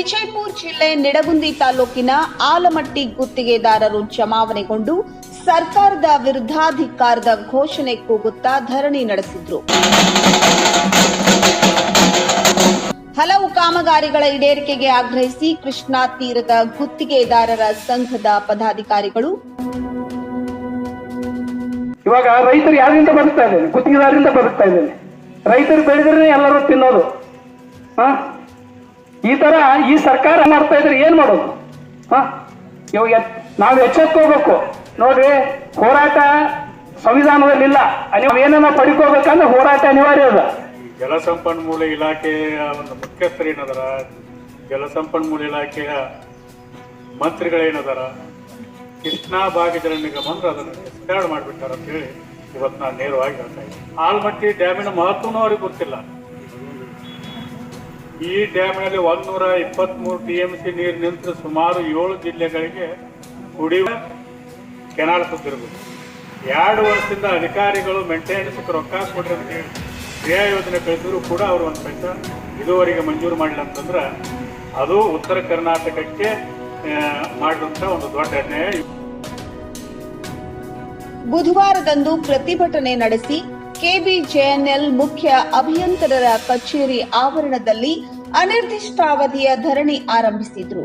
ವಿಜಯಪುರ ಜಿಲ್ಲೆ ನಿಡಗುಂದಿ ತಾಲೂಕಿನ ಆಲಮಟ್ಟಿ ಗುತ್ತಿಗೆದಾರರು ಜಮಾವಣೆಗೊಂಡು ಸರ್ಕಾರದ ವಿರುದ್ಧಾಧಿಕಾರದ ಘೋಷಣೆ ಕೂಗುತ್ತಾ ಧರಣಿ ನಡೆಸಿದ್ರು. ಹಲವು ಕಾಮಗಾರಿಗಳ ಈಡೇರಿಕೆಗೆ ಆಗ್ರಹಿಸಿ ಕೃಷ್ಣಾ ತೀರದ ಗುತ್ತಿಗೆದಾರರ ಸಂಘದ ಪದಾಧಿಕಾರಿಗಳು. ಇವಾಗ ರೈತರು ಯಾರಿಂದ ಬರುತ್ತಾ ಇದ್ದೇನೆ ಗುತ್ತಿಗೆದಾರರಿಂದ ಬರುತ್ತಾ ಇದ್ದೇನೆ ರೈತರು ಬೆಳೆದ್ರೆ ಎಲ್ಲರೂ ತಿನ್ನೋದು. ಈ ತರ ಈ ಸರ್ಕಾರ ಮಾಡ್ತಾ ಇದ್ರೆ ಏನ್ ಮಾಡೋದು? ಹ? ಇವಾಗ ನಾವು ಎಚ್ಚೆತ್ಕೋಬೇಕು ನೋಡ್ರಿ, ಹೋರಾಟ ಸಂವಿಧಾನದಲ್ಲಿ ಇಲ್ಲ. ಏನನ್ನ ಪಡ್ಕೋಬೇಕಂದ್ರೆ ಹೋರಾಟ ಅನಿವಾರ್ಯ ಅದ. ಜಲಸಂಪನ್ಮೂಲ ಇಲಾಖೆಯ ಒಂದು ಮುಖ್ಯಸ್ಥರೇನದಾರ ಜಲಸಂಪನ್ಮೂಲ ಇಲಾಖೆಯ ಮಂತ್ರಿಗಳೇನದಾರ ಕೃಷ್ಣಾ ಭಾಗ್ಯ ಜಲ ನಿಗಮ ಅಂದ್ರೆ ಅದನ್ನು ಎಕ್ಸ್ಪೈರ್ಡ್ ಮಾಡಿಬಿಟ್ಟಾರ ಅಂತ ಹೇಳಿ ಇವತ್ತು ನಾನು ನೇರವಾಗಿ ಹೇಳ್ತಾ ಇದ್ದೀನಿ. ಆಲ್ಮಟ್ಟಿ ಡ್ಯಾಮಿನ ಮಹತ್ವನೂ ಅವ್ರಿಗೆ ಗೊತ್ತಿಲ್ಲ. ಈ ಡ್ಯಾಮ್ನಲ್ಲಿ ಒಂದೂರ ಇಪ್ಪತ್ಮೂರು ಟಿ ಎಂ ಸಿ ನೀರು ನಿಂತು ಸುಮಾರು ಏಳು ಜಿಲ್ಲೆಗಳಿಗೆ ಕುಡಿಯುವ ಕೆನಾಲ್ ಸುತ್ತಿರ್ಬೋದು ಎರಡು ವರ್ಷದಿಂದ ಅಧಿಕಾರಿಗಳು ಮೇಂಟೆನೆನ್ಸ್ ರೊಕ್ಕ ಕೊಡ್ರಿ ಅಂತ ಹೇಳಿ ಕ್ರಿಯಾ ಯೋಜನೆ ಕಳಿಸಿದ್ರು ಕೂಡ ಅವರು ಒಂದು ಪೈಸ ಇದುವರೆಗೆ ಮಂಜೂರು ಮಾಡಿಲ್ಲ ಅಂತಂದ್ರೆ ಅದು ಉತ್ತರ ಕರ್ನಾಟಕಕ್ಕೆ ಮಾಡಿದಂಥ ಒಂದು ದೊಡ್ಡ ಅನ್ಯಾಯ ಬುಧವಾರದಂದು ಪ್ರತಿಭಟನೆ ನಡೆಸಿ ಕೆಬಿಜೆಎನ್ಎಲ್ ಮುಖ್ಯ ಅಭಿಯಂತರರ ಕಚೇರಿ ಆವರಣದಲ್ಲಿ ಅನಿರ್ದಿಷ್ಟಾವಧಿಯ ಧರಣಿ ಆರಂಭಿಸಿದ್ರು.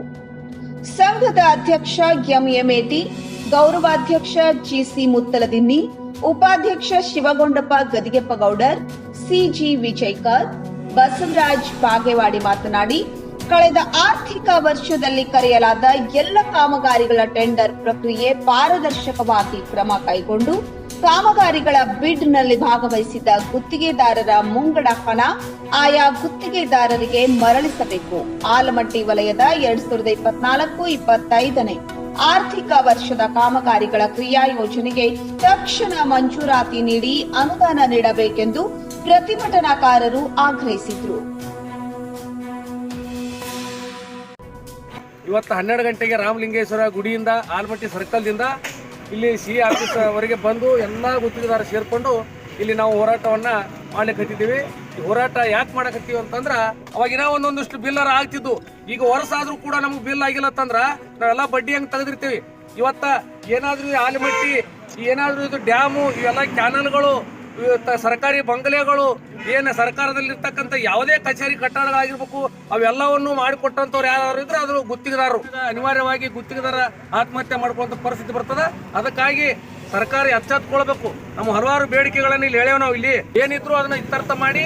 ಸಂಘದ ಅಧ್ಯಕ್ಷ ಎಂಎಂಎಟಿ, ಗೌರವಾಧ್ಯಕ್ಷ ಜಿಸಿ ಮುತ್ತಲದಿನ್ನಿ, ಉಪಾಧ್ಯಕ್ಷ ಶಿವಗೊಂಡಪ್ಪ ಗದಿಗೆಪ್ಪ ಗೌಡರ್ ಸಿಜಿ ವಿಜಯ್ಕರ್ ಬಸವರಾಜ್ ಬಾಗೇವಾಡಿ ಮಾತನಾಡಿ ಕಳೆದ ಆರ್ಥಿಕ ವರ್ಷದಲ್ಲಿ ಕರೆಯಲಾದ ಎಲ್ಲ ಕಾಮಗಾರಿಗಳ ಟೆಂಡರ್ ಪ್ರಕ್ರಿಯೆ ಪಾರದರ್ಶಕವಾಗಿ ಕ್ರಮ ಕೈಗೊಂಡು ಕಾಮಗಾರಿಗಳ ಬಿಡ್ನಲ್ಲಿ ಭಾಗವಹಿಸಿದ ಗುತ್ತಿಗೆದಾರರ ಮುಂಗಡ ಹಣ ಆಯಾ ಗುತ್ತಿಗೆದಾರರಿಗೆ ಮರಳಿಸಬೇಕು. ಆಲಮಟ್ಟಿ ವಲಯದ ಎರಡ್ ಸಾವಿರದ ಇಪ್ಪತ್ನಾಲ್ಕು ಇಪ್ಪತ್ತೈದನೇ ಆರ್ಥಿಕ ವರ್ಷದ ಕಾಮಗಾರಿಗಳ ಕ್ರಿಯಾ ಯೋಜನೆಗೆ ತಕ್ಷಣ ಮಂಜೂರಾತಿ ನೀಡಿ ಅನುದಾನ ನೀಡಬೇಕೆಂದು ಪ್ರತಿಭಟನಾಕಾರರು ಆಗ್ರಹಿಸಿದ್ರು. ಇವತ್ತು ಹನ್ನೆರಡು ಗಂಟೆಗೆ ರಾಮಲಿಂಗೇಶ್ವರ ಗುಡಿಯಿಂದ ಆಲಮಟ್ಟಿ ಸರ್ಕಲ್ದಿಂದ ಇಲ್ಲಿ ಸಿ ಆಫೀಸ್ ವರೆಗೆ ಬಂದು ಎಲ್ಲ ಗುತ್ತಿಗೆದಾರ ಸೇರಿಕೊಂಡು ಇಲ್ಲಿ ನಾವು ಹೋರಾಟವನ್ನ ಮಾಡ್ಲಿಕ್ಕೆ ಈ ಹೋರಾಟ ಯಾಕೆ ಮಾಡಕತ್ತೀವಿ ಅಂತಂದ್ರ, ಅವಾಗಿನ ಒಂದೊಂದಿಷ್ಟು ಬಿಲ್ಲರ್ ಆಗ್ತಿದ್ದು ಈಗ ವರ್ಷ ಕೂಡ ನಮ್ಗೆ ಬಿಲ್ ಆಗಿಲ್ಲ ಅಂತಂದ್ರೆ, ನಾವೆಲ್ಲ ಬಡ್ಡಿ ಹಂಗೆ ತೆಗೆದಿರ್ತೀವಿ. ಇವತ್ತ ಏನಾದ್ರೂ ಆಲಮಟ್ಟಿ, ಏನಾದ್ರೂ ಇದು ಡ್ಯಾಮು, ಇವೆಲ್ಲ ಕ್ಯಾನಲ್ಗಳು ಸರ್ಕಾರಿ ಬಂಗಲೆಗಳು ಏನು ಸರ್ಕಾರದಲ್ಲಿರ್ತಕ್ಕಂಥ ಯಾವುದೇ ಕಚೇರಿ ಕಟ್ಟಡಗಳಾಗಿರ್ಬೇಕು, ಅವೆಲ್ಲವನ್ನು ಮಾಡಿಕೊಟ್ಟಂಥವ್ರು ಯಾರು ಇದ್ರೆ ಅದು ಗುತ್ತಿಗೆದಾರರು. ಅನಿವಾರ್ಯವಾಗಿ ಗುತ್ತಿಗೆದಾರ ಆತ್ಮಹತ್ಯೆ ಮಾಡ್ಕೊಳ್ಳುವಂತ ಪರಿಸ್ಥಿತಿ ಬರ್ತದೆ. ಅದಕ್ಕಾಗಿ ಸರ್ಕಾರ ಎಚ್ಚೆತ್ಕೊಳ್ಬೇಕು ನಮ್ಮ ಹಲವಾರು ಬೇಡಿಕೆಗಳನ್ನು ಇಲ್ಲಿ ಹೇಳೇವ್ ನಾವು ಇಲ್ಲಿ ಏನಿದ್ರು ಅದನ್ನ ಇತ್ಯರ್ಥ ಮಾಡಿ